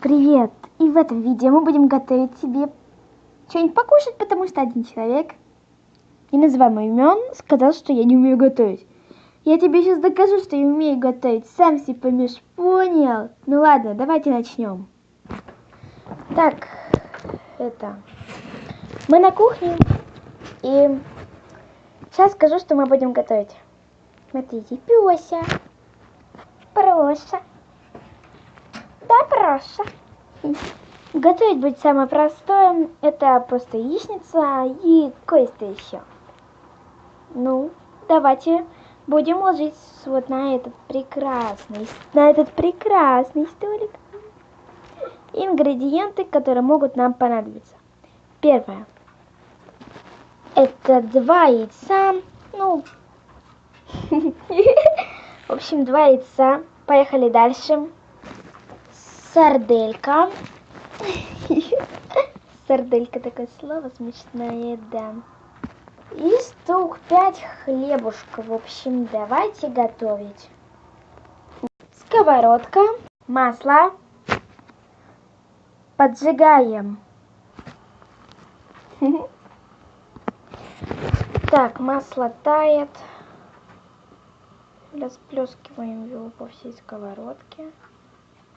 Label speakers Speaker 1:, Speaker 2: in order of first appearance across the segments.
Speaker 1: привет! И в этом видео мы будем готовить себе что-нибудь покушать, потому что один человек, не называемый имен, сказал, что я не умею готовить. Я тебе сейчас докажу, что я умею готовить. Сам себе поймешь, понял? Ну ладно, давайте начнем. Так, это... Мы на кухне, и сейчас скажу, что мы будем готовить. Смотрите, пёся, Проша. Проша. Готовить будет самое простое. Это просто яичница и кое-что еще. Ну, давайте будем ложить вот на этот прекрасный, на этот прекрасный столик ингредиенты, которые могут нам понадобиться. Первое. Это два яйца. Ну, в общем, два яйца. Поехали дальше. Сарделька. Сарделька такое слово смешное, да. И штук пять хлебушка. В общем, давайте готовить. Сковородка, масло. Поджигаем. Так, масло тает. Расплескиваем его по всей сковородке.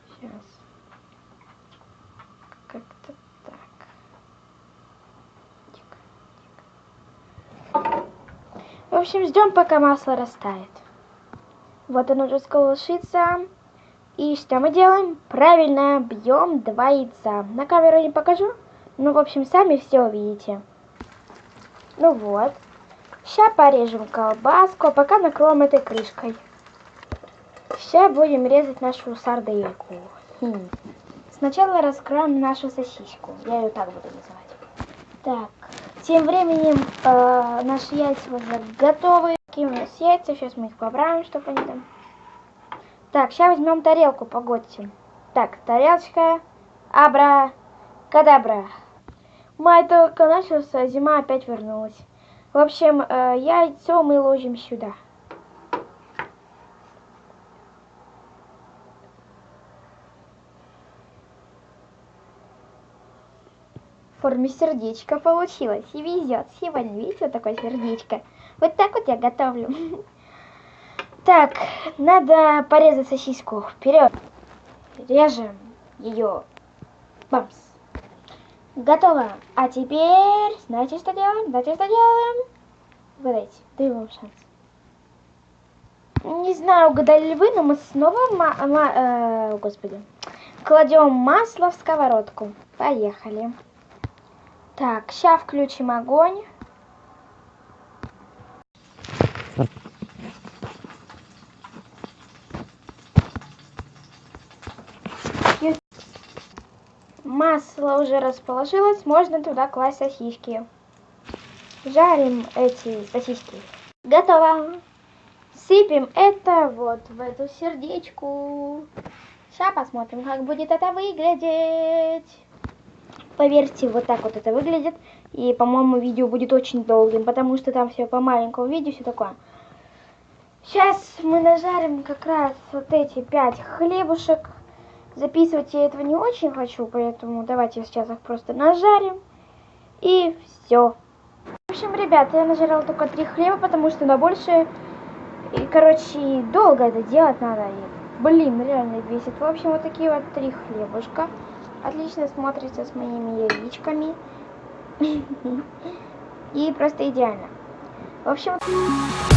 Speaker 1: Сейчас. Как-то так. Тихо, тихо. В общем, ждем, пока масло растает. Вот оно уже сколошится. И что мы делаем? Правильно, бьем два яйца. На камеру не покажу. Ну, в общем, сами все увидите. Ну вот. Сейчас порежем колбаску, а пока накроем этой крышкой. Сейчас будем резать нашу сардельку. Хм. Сначала раскроем нашу сосиску. Я ее так буду называть. Так, тем временем э, наши яйца уже готовы. Какие у нас яйца? Сейчас мы их поправим, чтобы они там... Так, сейчас возьмем тарелку, погодьте. Так, тарелочка. Абра. Кадабра. Май только начался, зима опять вернулась. В общем, э, яйцо мы ложим сюда. Форме сердечка получилось. И везет. Сегодня, видите, вот такое сердечко. Вот так вот я готовлю. Так, надо порезать сосиску. Вперед. Режем ее. Бамс. Готово. А теперь, знаете, что делаем? Знаете, что делаем? Угадайте, даю вам шанс. Не знаю, угадали ли вы, но мы снова, ма ма э, господи, кладем масло в сковородку. Поехали. Так, сейчас включим огонь. Масло уже расположилось, можно туда класть сосиски. Жарим эти сосиски. Готово. Сыпем это вот в эту сердечку. Сейчас посмотрим, как будет это выглядеть. Поверьте, вот так вот это выглядит. И, по-моему, видео будет очень долгим, потому что там все по маленькому видео, все такое. Сейчас мы нажарим как раз вот эти пять хлебушек. Записывать я этого не очень хочу, поэтому давайте сейчас их просто нажарим. И все. В общем, ребята, я нажарила только три хлеба, потому что на больше, и, короче, долго это делать надо. И, блин, реально бесит. В общем, вот такие вот три хлебушка. Отлично смотрится с моими яичками. И просто идеально. В общем...